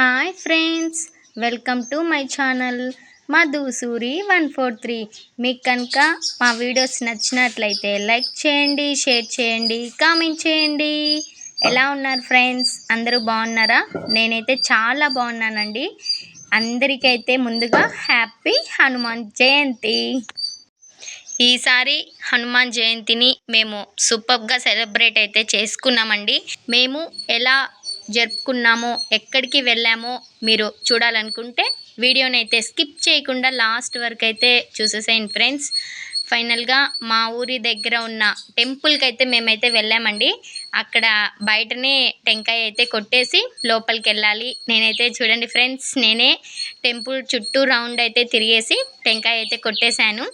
Hi friends welcome to my channel Madhusuri one four three మీకు కనుక మా videos నచ్చినట్లయితే లైక్ చేయండి షేర్ చేయండి కామెంట్ చేయండి. ఎలా ఉన్నారు ఫ్రెండ్స్ అందరూ బాగున్నారా? నేనైతే చాలా బాగున్నానండి. అందరికైతే ముందుగా హ్యాపీ హనుమాన్ జయంతి. ఈసారి హనుమాన్ జయంతిని మేము సూపర్గా సెలబ్రేట్ అయితే చేసుకున్నామండి. మేము ఎలా జరుపుకున్నామో ఎక్కడికి వెళ్ళామో మీరు చూడాలనుకుంటే వీడియోని అయితే స్కిప్ చేయకుండా లాస్ట్ వరకు అయితే చూసేసేయండి ఫ్రెండ్స్. ఫైనల్గా మా ఊరి దగ్గర ఉన్న టెంపుల్కి అయితే మేమైతే వెళ్ళామండి. అక్కడ బయటనే టెంకాయ అయితే కొట్టేసి లోపలికి వెళ్ళాలి నేనైతే చూడండి ఫ్రెండ్స్ నేనే టెంపుల్ చుట్టూ రౌండ్ అయితే తిరిగేసి టెంకాయ అయితే కొట్టేశాను.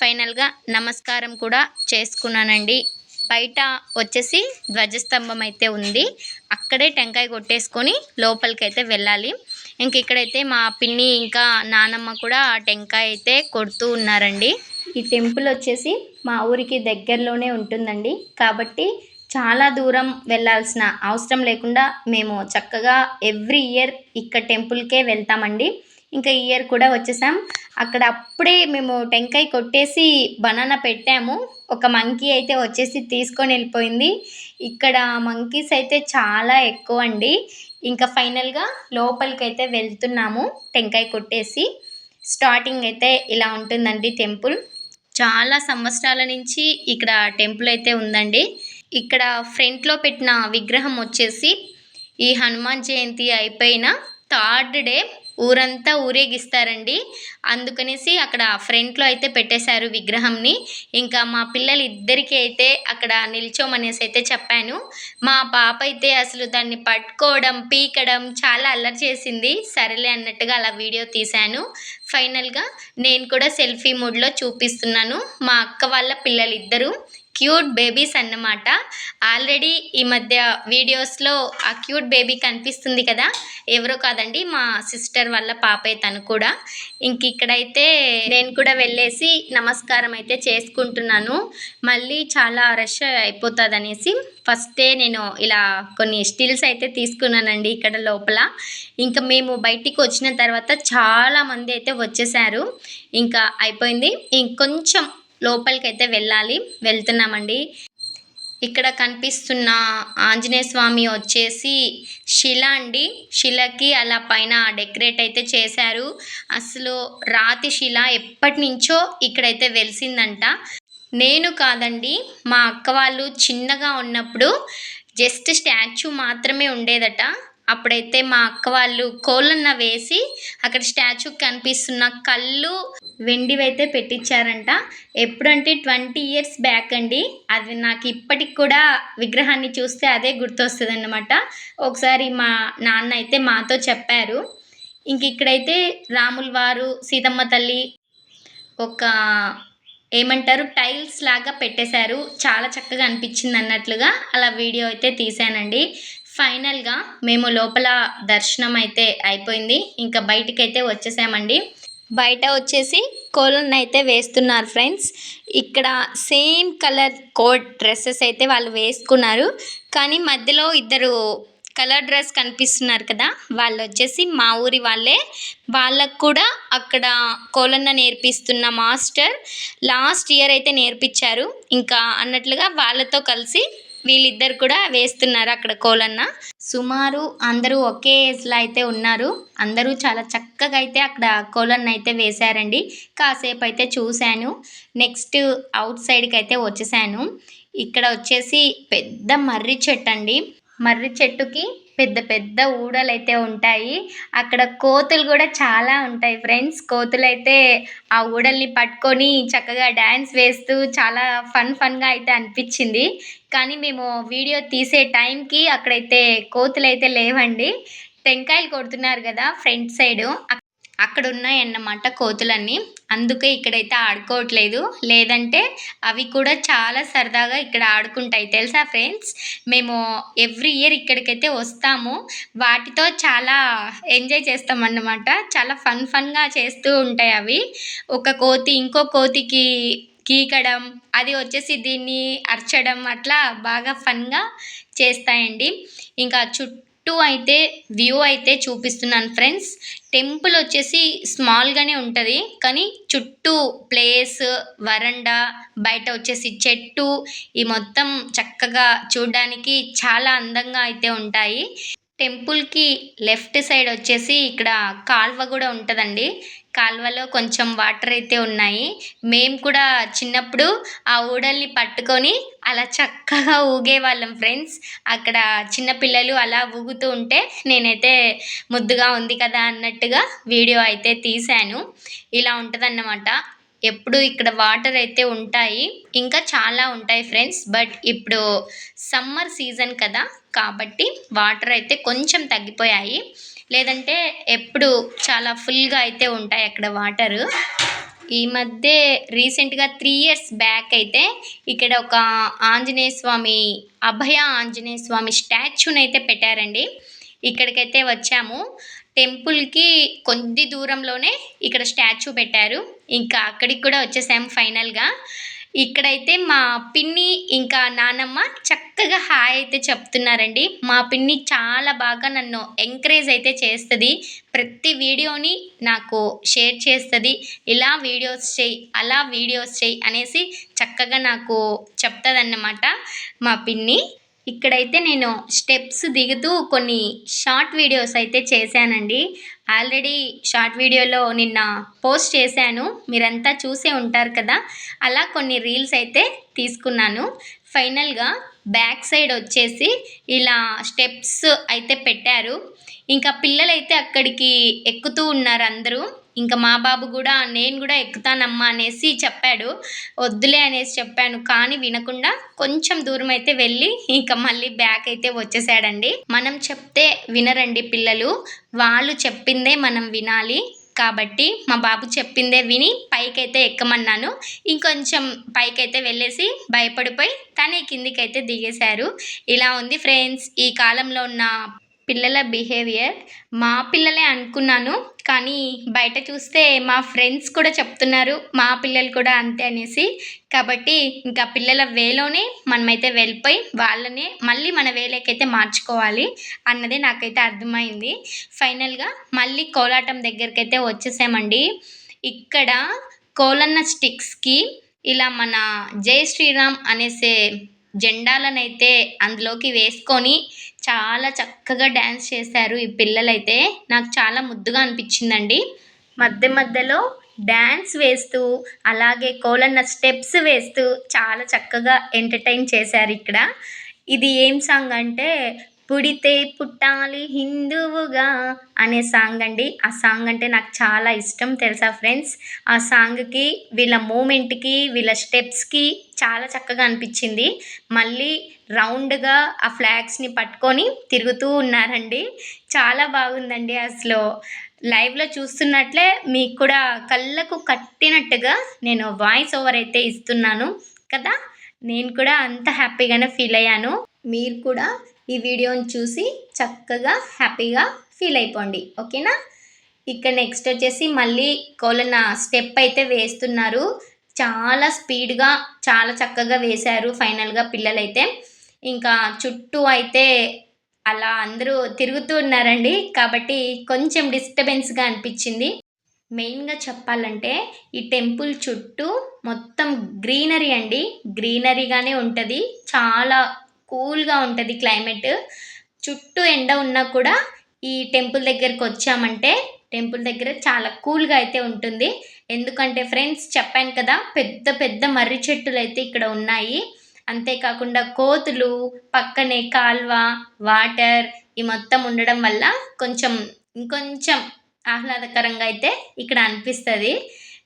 ఫైనల్గా నమస్కారం కూడా చేసుకున్నానండి. బయట వచ్చేసి ధ్వజస్తంభం అయితే ఉంది. అక్కడే టెంకాయ కొట్టేసుకొని లోపలికి అయితే వెళ్ళాలి. ఇంక ఇక్కడైతే మా పిన్ని ఇంకా నానమ్మ కూడా టెంకాయ అయితే కొడుతూ ఉన్నారండి. ఈ టెంపుల్ వచ్చేసి మా ఊరికి దగ్గరలోనే ఉంటుందండి. కాబట్టి చాలా దూరం వెళ్ళాల్సిన అవసరం లేకుండా మేము చక్కగా ఎవ్రీ ఇయర్ ఇక్కడ టెంపుల్కే వెళ్తామండి. ఇంకా ఇయర్ కూడా వచ్చేసాం. అక్కడ అప్పుడే మేము టెంకాయ కొట్టేసి బనానా పెట్టాము. ఒక మంకీ అయితే వచ్చేసి తీసుకొని వెళ్ళిపోయింది. ఇక్కడ మంకీస్ అయితే చాలా ఎక్కువ అండి. ఇంకా ఫైనల్గా లోపలికి అయితే వెళ్తున్నాము టెంకాయ కొట్టేసి. స్టార్టింగ్ అయితే ఇలా ఉంటుందండి టెంపుల్. చాలా సంవత్సరాల నుంచి ఇక్కడ టెంపుల్ అయితే ఉందండి. ఇక్కడ ఫ్రంట్లో పెట్టిన విగ్రహం వచ్చేసి ఈ హనుమాన్ జయంతి అయిపోయిన థర్డ్ డే ఊరంతా ఊరేగిస్తారండి. అందుకనేసి అక్కడ ఫ్రంట్లో అయితే పెట్టేశారు విగ్రహంని. ఇంకా మా పిల్లలు ఇద్దరికి అయితే అక్కడ నిల్చోమనేసి అయితే చెప్పాను. మా పాప అయితే అసలు దాన్ని పట్టుకోవడం పీకడం చాలా అల్లరి చేసింది. సరేలే అన్నట్టుగా అలా వీడియో తీశాను. ఫైనల్గా నేను కూడా సెల్ఫీ మూడ్లో చూపిస్తున్నాను. మా అక్క వాళ్ళ పిల్లలు ఇద్దరు క్యూట్ బేబీస్ అన్నమాట. ఆల్రెడీ ఈ మధ్య వీడియోస్లో ఆ క్యూట్ బేబీ కనిపిస్తుంది కదా? ఎవరో కాదండి మా సిస్టర్ వాళ్ళ పాపే తను కూడా. ఇంక ఇక్కడైతే నేను కూడా వెళ్ళేసి నమస్కారం అయితే చేసుకుంటున్నాను. మళ్ళీ చాలా రష్ అయిపోతుంది అనేసి ఫస్టే నేను ఇలా కొన్ని స్టిల్స్ అయితే తీసుకున్నానండి ఇక్కడ లోపల. ఇంకా మేము బయటికి వచ్చిన తర్వాత చాలామంది అయితే వచ్చేసారు. ఇంకా అయిపోయింది. ఇంకొంచెం లోపలికి అయితే వెళ్ళాలి. వెళ్తున్నామండి. ఇక్కడ కనిపిస్తున్న ఆంజనేయ స్వామి వచ్చేసి శిల అండి. శిలకి అలా పైన డెకరేట్ అయితే చేశారు. అసలు రాతి శిల ఎప్పటి నుంచో ఇక్కడైతే వెలిసిందంట. నేను కాదండి మా అక్క వాళ్ళు చిన్నగా ఉన్నప్పుడు జస్ట్ స్టాచ్యూ మాత్రమే ఉండేదట. అప్పుడైతే మా అక్క వాళ్ళు కోళ్ళన్న వేసి అక్కడ స్టాచ్యూ కనిపిస్తున్న కళ్ళు వెండివైతే పెట్టించారంట. ఎప్పుడంటే ట్వంటీ ఇయర్స్ బ్యాక్ అండి. అది నాకు ఇప్పటికి కూడా విగ్రహాన్ని చూస్తే అదే గుర్తొస్తుంది అనమాట ఒకసారి మా నాన్న అయితే మాతో చెప్పారు. ఇంక ఇక్కడైతే రాముల వారు సీతమ్మ తల్లి ఒక ఏమంటారు టైల్స్ లాగా పెట్టేశారు. చాలా చక్కగా అనిపించింది అన్నట్లుగా అలా వీడియో అయితే తీసానండి ఫైనల్గా మేము లోపల దర్శనం అయితే అయిపోయింది. ఇంకా బయటికి అయితే వచ్చేసామండి. బయట వచ్చేసి కోళ్ళను అయితే వేస్తున్నారు ఫ్రెండ్స్. ఇక్కడ సేమ్ కలర్ కోట్ డ్రెస్సెస్ అయితే వాళ్ళు వేసుకున్నారు. కానీ మధ్యలో ఇద్దరు కలర్ డ్రెస్ కనిపిస్తున్నారు కదా వాళ్ళు వచ్చేసి మా ఊరి వాళ్ళే. వాళ్ళకు కూడా అక్కడ కోలన్న నేర్పిస్తున్న మాస్టర్ లాస్ట్ ఇయర్ అయితే నేర్పించారు. ఇంకా అన్నట్లుగా వాళ్ళతో కలిసి వీళ్ళిద్దరు కూడా వేస్తున్నారు అక్కడ కోలన్న. సుమారు అందరూ ఒకే ఏజ్లో అయితే ఉన్నారు. అందరూ చాలా చక్కగా అయితే అక్కడ కోలన్న అయితే వేశారండి. కాసేపు అయితే చూశాను. నెక్స్ట్ అవుట్ సైడ్కి అయితే వచ్చేసాను. ఇక్కడ వచ్చేసి పెద్ద మర్రి చెట్టు అండి. మర్రి చెట్టుకి పెద్ద పెద్ద ఊడలు అయితే ఉంటాయి. అక్కడ కోతులు కూడా చాలా ఉంటాయి ఫ్రెండ్స్. కోతులు అయితే ఆ ఊడల్ని పట్టుకొని చక్కగా డ్యాన్స్ వేస్తూ చాలా ఫన్ ఫన్గా అయితే అనిపించింది. కానీ మేము వీడియో తీసే టైంకి అక్కడైతే కోతులు అయితే లేవండి. టెంకాయలు కొడుతున్నారు కదా ఫ్రంట్ సైడు. అక్కడ ఉన్నాయన్నమాట కోతులన్నీ. అందుకే ఇక్కడైతే ఆడుకోవట్లేదు. లేదంటే అవి కూడా చాలా సరదాగా ఇక్కడ ఆడుకుంటాయి. తెలుసా ఫ్రెండ్స్? మేము ఎవ్రీ ఇయర్ ఇక్కడికైతే వస్తాము. వాటితో చాలా ఎంజాయ్ చేస్తాం అన్నమాట చాలా ఫన్ ఫన్గా చేస్తూ ఉంటాయి అవి. ఒక కోతి ఇంకో కోతికి గీకడం అది వచ్చేసి దీన్ని అరచడం అట్లా బాగా ఫన్గా చేస్తాయండి. ఇంకా చుట్టూ చుట్టూ అయితే వ్యూ అయితే చూపిస్తున్నాను ఫ్రెండ్స్. టెంపుల్ వచ్చేసి స్మాల్గానే ఉంటుంది. కానీ చుట్టూ ప్లేస్ వరండా బయట వచ్చేసి చెట్టు ఈ మొత్తం చక్కగా చూడడానికి చాలా అందంగా అయితే ఉంటాయి. టెంపుల్కి లెఫ్ట్ సైడ్ వచ్చేసి ఇక్కడ కాల్వ కూడా ఉంటుందండి. కాల్వలో కొంచెం వాటర్ అయితే ఉన్నాయి. మేము కూడా చిన్నప్పుడు ఆ ఊడల్ని పట్టుకొని అలా చక్కగా ఊగేవాళ్ళం ఫ్రెండ్స్. అక్కడ చిన్నపిల్లలు అలా ఊగుతూ ఉంటే నేనైతే ముద్దుగా ఉంది కదా అన్నట్టుగా వీడియో అయితే తీశాను. ఇలా ఉంటుందన్నమాట. ఎప్పుడు ఇక్కడ వాటర్ అయితే ఉంటాయి. ఇంకా చాలా ఉంటాయి ఫ్రెండ్స్. బట్ ఇప్పుడు సమ్మర్ సీజన్ కదా కాబట్టి వాటర్ అయితే కొంచెం తగ్గిపోయాయి. లేదంటే ఎప్పుడు చాలా ఫుల్గా అయితే ఉంటాయి అక్కడ వాటరు. ఈ మధ్య రీసెంట్గా త్రీ ఇయర్స్ బ్యాక్ అయితే ఇక్కడ ఒక ఆంజనేయ స్వామి అభయ ఆంజనేయ స్వామి స్టాచ్యూని అయితే పెట్టారండి. ఇక్కడికైతే వచ్చాము. టెంపుల్కి కొద్ది దూరంలోనే ఇక్కడ స్టాచ్యూ పెట్టారు. ఇంకా అక్కడికి కూడా వచ్చేసాము ఫైనల్గా. ఇక్కడైతే మా పిన్ని ఇంకా నానమ్మ చక్కగా హాయ్ అయితే చెప్తున్నారండి. మా పిన్ని చాలా బాగా నన్ను ఎంకరేజ్ అయితే చేస్తుంది. ప్రతి వీడియోని నాకు షేర్ చేస్తుంది. ఇలా వీడియోస్ చేయి అలా వీడియోస్ చేయి అనేసి చక్కగా నాకు చెప్తుందన్నమాట మా పిన్ని. ఇక్కడైతే నేను స్టెప్స్ దిగుతూ కొన్ని షార్ట్ వీడియోస్ అయితే చేశానండి. ఆల్రెడీ షార్ట్ వీడియోలో నిన్న పోస్ట్ చేశాను. మీరంతా చూసే ఉంటారు కదా. అలా కొన్ని రీల్స్ అయితే తీసుకున్నాను. ఫైనల్గా బ్యాక్ సైడ్ వచ్చేసి ఇలా స్టెప్స్ అయితే పెట్టారు. ఇంకా పిల్లలైతే అక్కడికి ఎక్కుతూ ఉన్నారు అందరూ. ఇంకా మా బాబు కూడా నేను కూడా ఎక్కుతానమ్మా అనేసి చెప్పాడు. వద్దులే అనేసి చెప్పాను. కానీ వినకుండా కొంచెం దూరం అయితే వెళ్ళి ఇంకా మళ్ళీ బ్యాక్ అయితే వచ్చేసాడండి. మనం చెప్తే వినరండి పిల్లలు. వాళ్ళు చెప్పిందే మనం వినాలి. కాబట్టి మా బాబు చెప్పిందే విని పైకైతే ఎక్కమన్నాను. ఇంకొంచెం పైకైతే వెళ్ళేసి భయపడిపోయి తనే కిందికైతే దిగేశారు. ఇలా ఉంది ఫ్రెండ్స్. ఈ కాలంలో ఉన్న పిల్లల బిహేవియర్. మా పిల్లలే అనుకున్నాను కానీ బయట చూస్తే మా ఫ్రెండ్స్ కూడా చెప్తున్నారు మా పిల్లలు కూడా అంతే అనేసి. కాబట్టి ఇంకా పిల్లల వేలోనే మనమైతే వెళ్ళిపోయి వాళ్ళనే మళ్ళీ మన వేలకైతే మార్చుకోవాలి అన్నది నాకైతే అర్థమైంది. ఫైనల్గా మళ్ళీ కోలాటం దగ్గరకైతే వచ్చేసామండి. ఇక్కడ కోలన్న స్టిక్స్కి ఇలా మన జై శ్రీరామ్ అనేసే జెండాలనైతే అందులోకి వేసుకొని చాలా చక్కగా డ్యాన్స్ చేశారు ఈ పిల్లలైతే. నాకు చాలా ముద్దుగా అనిపించిందండి. మధ్య మధ్యలో డ్యాన్స్ వేస్తూ అలాగే కోలన్న స్టెప్స్ వేస్తూ చాలా చక్కగా ఎంటర్టైన్ చేశారు ఇక్కడ. ఇది ఏం సాంగ్ అంటే పుడితే పుట్టాలి హిందువుగా అనే సాంగ్ అండి. ఆ సాంగ్ అంటే నాకు చాలా ఇష్టం తెలుసా ఫ్రెండ్స్? ఆ సాంగ్కి వీళ్ళ మూమెంట్కి వీళ్ళ స్టెప్స్కి చాలా చక్కగా అనిపించింది. మళ్ళీ రౌండ్గా ఆ ఫ్లాగ్స్ని పట్టుకొని తిరుగుతూ ఉన్నారండి. చాలా బాగుందండి అసలు. లైవ్లో చూస్తున్నట్లే మీకు కూడా కళ్ళకు కట్టినట్టుగా నేను వాయిస్ ఓవర్ అయితే ఇస్తున్నాను కదా? నేను కూడా అంత హ్యాపీగానే ఫీల్ అయ్యాను. మీరు కూడా ఈ వీడియోని చూసి చక్కగా హ్యాపీగా ఫీల్ అయిపోండి. ఓకేనా? ఇక్కడ నెక్స్ట్ వచ్చేసి మళ్ళీ కోలన స్టెప్ అయితే వేస్తున్నారు. చాలా స్పీడ్గా చాలా చక్కగా వేశారు ఫైనల్గా పిల్లలైతే. ఇంకా చుట్టూ అయితే అలా అందరూ తిరుగుతూ ఉన్నారండి. కాబట్టి కొంచెం డిస్టర్బెన్స్గా అనిపించింది. మెయిన్గా చెప్పాలంటే ఈ టెంపుల్ చుట్టూ మొత్తం గ్రీనరీ అండి. గ్రీనరీగానే ఉంటుంది. చాలా కూల్గా ఉంటుంది క్లైమేట్. చుట్టూ ఎండ ఉన్నా కూడా ఈ టెంపుల్ దగ్గరికి వచ్చామంటే టెంపుల్ దగ్గర చాలా కూల్గా అయితే ఉంటుంది. ఎందుకంటే ఫ్రెండ్స్ చెప్పాను కదా పెద్ద పెద్ద మర్రి చెట్టులు అయితే ఇక్కడ ఉన్నాయి. అంతేకాకుండా కోతులు పక్కనే కాల్వ వాటర్ ఈ మొత్తం ఉండడం వల్ల కొంచెం ఇంకొంచెం ఆహ్లాదకరంగా అయితే ఇక్కడ అనిపిస్తుంది.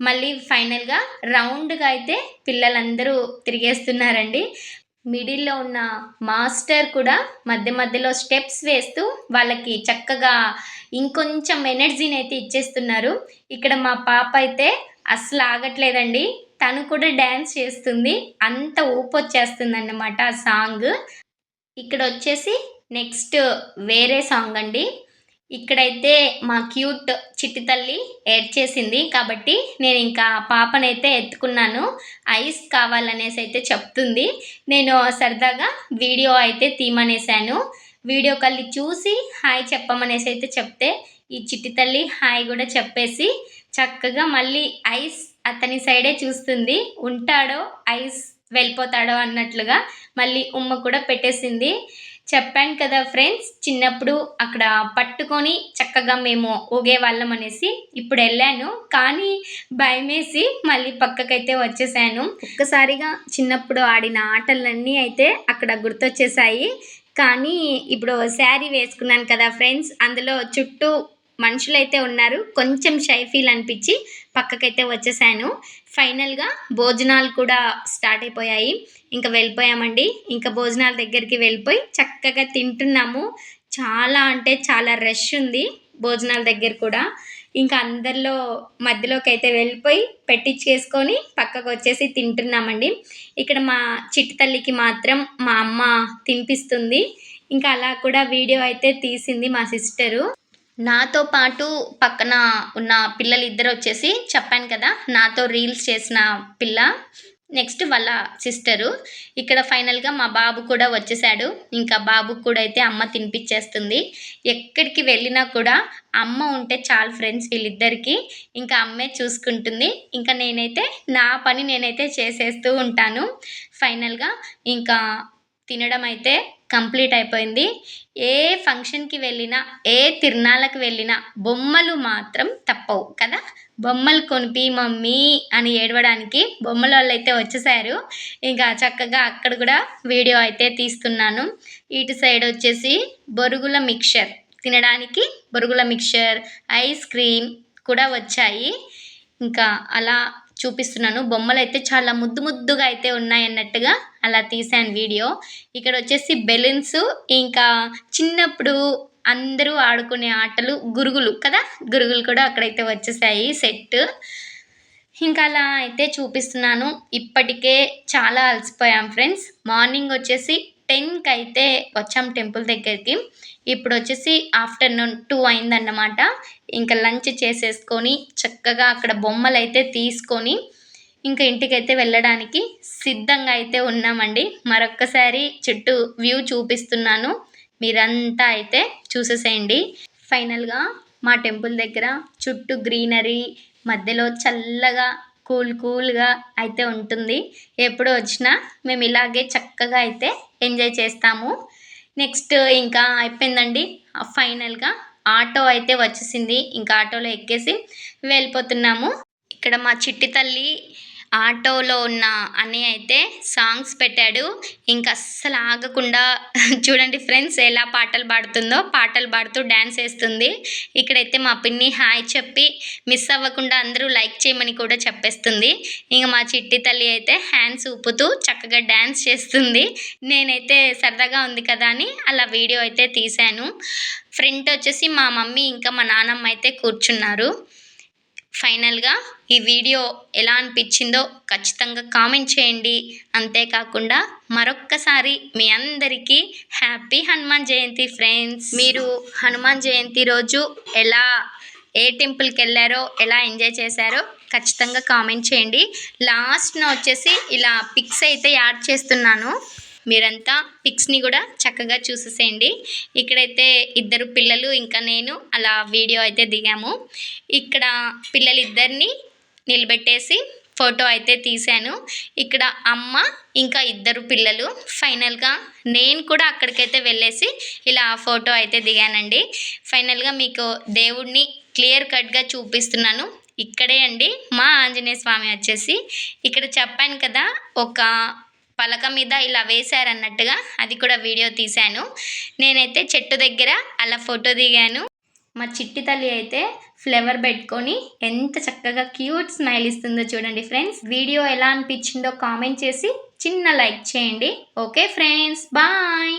మళ్ళీ ఫైనల్గా రౌండ్గా అయితే పిల్లలందరూ తిరిగేస్తున్నారండి. మిడిల్లో ఉన్న మాస్టర్ కూడా మధ్య మధ్యలో స్టెప్స్ వేస్తూ వాళ్ళకి చక్కగా ఇంకొంచెం ఎనర్జీని అయితే ఇచ్చేస్తున్నారు. ఇక్కడ మా పాప అయితే అస్సలు ఆగట్లేదండి. తను కూడా డ్యాన్స్ చేస్తుంది. అంత ఊపు వచ్చేస్తుంది అన్నమాట ఆ సాంగ్. ఇక్కడ వచ్చేసి నెక్స్ట్ వేరే సాంగ్ అండి. ఇక్కడైతే మా క్యూట్ చిట్టి తల్లి ఏడ్చేసింది కాబట్టి నేను ఇంకా పాపనైతే ఎత్తుకున్నాను. ఐస్ కావాలనేసి అయితే చెప్తుంది. నేను సరదాగా వీడియో అయితే తీమనేసాను వీడియో కళ్ళి చూసి హాయ్ చెప్పమనేసి అయితే చెప్తే ఈ చిట్టి తల్లి హాయ్ కూడా చెప్పేసి చక్కగా మళ్ళీ ఐస్ అతని సైడే చూస్తుంది. ఉంటాడో ఐస్ వెళ్ళిపోతాడో అన్నట్లుగా మళ్ళీ ఉమ్మ కూడా పెట్టేసింది. చెప్పాను కదా ఫ్రెండ్స్ చిన్నప్పుడు అక్కడ పట్టుకొని చక్కగా మేము ఊగే వాళ్ళం అనేసి ఇప్పుడు వెళ్ళాను. కానీ భయమేసి మళ్ళీ పక్కకైతే వచ్చేసాను. ఒక్కసారిగా చిన్నప్పుడు ఆడిన ఆటలన్నీ అయితే అక్కడ గుర్తొచ్చేసాయి. కానీ ఇప్పుడు శారీ వేసుకున్నాను కదా ఫ్రెండ్స్ అందులో చుట్టూ మనుషులైతే ఉన్నారు. కొంచెం షై ఫీల్ అనిపించి పక్కకైతే వచ్చేసాను. ఫైనల్గా భోజనాలు కూడా స్టార్ట్ అయిపోయాయి. ఇంకా వెళ్ళిపోయామండి. ఇంకా భోజనాల దగ్గరికి వెళ్ళిపోయి చక్కగా తింటున్నాము. చాలా అంటే చాలా రష్ ఉంది భోజనాల దగ్గర కూడా. ఇంకా అందరిలో మధ్యలోకి అయితే వెళ్ళిపోయి పెట్టించేసుకొని పక్కకు వచ్చేసి తింటున్నామండి. ఇక్కడ మా చిట్టి తల్లికి మాత్రం మా అమ్మ తినిపిస్తుంది. ఇంకా అలా కూడా వీడియో అయితే తీసింది మా సిస్టరు నాతో పాటు పక్కన ఉన్న పిల్లలు ఇద్దరు వచ్చేసి చెప్పాను కదా నాతో రీల్స్ చేసిన పిల్ల నెక్స్ట్ వాళ్ళ సిస్టరు. ఇక్కడ ఫైనల్గా మా బాబు కూడా వచ్చేసాడు. ఇంకా బాబుకు కూడా అయితే అమ్మ తినిపించేస్తుంది ఎక్కడికి వెళ్ళినా కూడా అమ్మ ఉంటే చాలు ఫ్రెండ్స్ వీళ్ళిద్దరికి. ఇంకా అమ్మే చూసుకుంటుంది. ఇంకా నేనైతే నా పని నేనైతే చేసేస్తూ ఉంటాను. ఫైనల్గా ఇంకా తినడం అయితే కంప్లీట్ అయిపోయింది. ఏ ఫంక్షన్కి వెళ్ళినా ఏ తిరణాలకు వెళ్ళినా బొమ్మలు మాత్రం తప్పవు కదా? బొమ్మలు కొనిపి మమ్మీ అని ఏడవడానికి బొమ్మల వాళ్ళు అయితే వచ్చేసారు. ఇంకా చక్కగా అక్కడ కూడా వీడియో అయితే తీస్తున్నాను. ఇటు సైడ్ వచ్చేసి బొరుగుల మిక్చర్. తినడానికి బొరుగుల మిక్చర్ ఐస్ క్రీమ్ కూడా వచ్చాయి. ఇంకా అలా చూపిస్తున్నాను. బొమ్మలు అయితే చాలా ముద్దు ముద్దుగా అయితే ఉన్నాయి అన్నట్టుగా అలా తీసాను వీడియో. ఇక్కడ వచ్చేసి బెలూన్స్ ఇంకా చిన్నప్పుడు అందరూ ఆడుకునే ఆటలు గురుగులు కదా? గురుగులు కూడా అక్కడైతే వచ్చేసాయి సెట్ ఇంకా అలా అయితే చూపిస్తున్నాను. ఇప్పటికే చాలా అలసిపోయాం ఫ్రెండ్స్. మార్నింగ్ వచ్చేసి టెన్కి అయితే వచ్చాం టెంపుల్ దగ్గరికి. ఇప్పుడు వచ్చేసి ఆఫ్టర్నూన్ టూ అయిందన్నమాట. ఇంకా లంచ్ చేసేసుకొని చక్కగా అక్కడ బొమ్మలు అయితే తీసుకొని ఇంకా ఇంటికైతే వెళ్ళడానికి సిద్ధంగా అయితే ఉన్నామండి. మరొక్కసారి చుట్టూ వ్యూ చూపిస్తున్నాను. మీరంతా అయితే చూసేసేయండి. ఫైనల్గా మా టెంపుల్ దగ్గర చుట్టూ గ్రీనరీ మధ్యలో చల్లగా కూల్ కూల్గా అయితే ఉంటుంది. ఎప్పుడు వచ్చినా మేము ఇలాగే చక్కగా అయితే ఎంజాయ్ చేస్తాము. నెక్స్ట్ ఇంకా అయిపోయిందండి. ఫైనల్గా ఆటో అయితే వచ్చేసింది. ఇంకా ఆటోలో ఎక్కేసి వెళ్ళిపోతున్నాము. ఇక్కడ మా చిట్టి తల్లి ఆటోలో ఉన్న అన్నయ్య అయితే సాంగ్స్ పెట్టాడు. ఇంకా అస్సలు ఆగకుండా చూడండి ఫ్రెండ్స్ ఎలా పాటలు పాడుతుందో పాటలు పాడుతూ డ్యాన్స్ వేస్తుంది. ఇక్కడైతే మా పిన్ని హాయ్ చెప్పి మిస్ అవ్వకుండా అందరూ లైక్ చేయమని కూడా చెప్పేస్తుంది. ఇంకా మా చిట్టి తల్లి అయితే హ్యాండ్స్ ఊపుతూ చక్కగా డ్యాన్స్ చేస్తుంది. నేనైతే సరదాగా ఉంది కదా అని అలా వీడియో అయితే తీశాను. ఫ్రంట్ వచ్చేసి మా మమ్మీ ఇంకా మా నాన్నమ్మ అయితే కూర్చున్నారు. ఫైనల్గా ఈ వీడియో ఎలా అనిపించిందో ఖచ్చితంగా కామెంట్ చేయండి. అంతేకాకుండా మరొక్కసారి మీ అందరికీ హ్యాపీ హనుమాన్ జయంతి ఫ్రెండ్స్. మీరు హనుమాన్ జయంతి రోజు ఎలా ఏ టెంపుల్కి వెళ్ళారో ఎలా ఎంజాయ్ చేశారో ఖచ్చితంగా కామెంట్ చేయండి. లాస్ట్న వచ్చేసి ఇలా పిక్స్ అయితే యాడ్ చేస్తున్నాను. మీరంతా పిక్స్ని కూడా చక్కగా చూసేసేయండి. ఇక్కడైతే ఇద్దరు పిల్లలు ఇంకా నేను అలా వీడియో అయితే దిగాము. ఇక్కడ పిల్లలిద్దరిని నిలబెట్టేసి ఫోటో అయితే తీశాను. ఇక్కడ అమ్మ ఇంకా ఇద్దరు పిల్లలు. ఫైనల్గా నేను కూడా అక్కడికైతే వెళ్ళేసి ఇలా ఫోటో అయితే దిగానండి. ఫైనల్గా మీకు దేవుడిని క్లియర్ కట్గా చూపిస్తున్నాను. ఇక్కడే అండి. మా ఆంజనేయ స్వామి వచ్చేసి. ఇక్కడ చెప్పాను కదా ఒక పలక మీద ఇలా వేశారన్నట్టుగా అది కూడా వీడియో తీశాను. నేనైతే చెట్టు దగ్గర అలా ఫోటో దిగాను. మా చిట్టి తల్లి అయితే ఫ్లేవర్ పెట్టుకొని ఎంత చక్కగా క్యూట్ స్మైల్ ఇస్తుందో చూడండి ఫ్రెండ్స్. వీడియో ఎలా అనిపించిందో కామెంట్ చేసి చిన్న లైక్ చేయండి. Okay friends bye!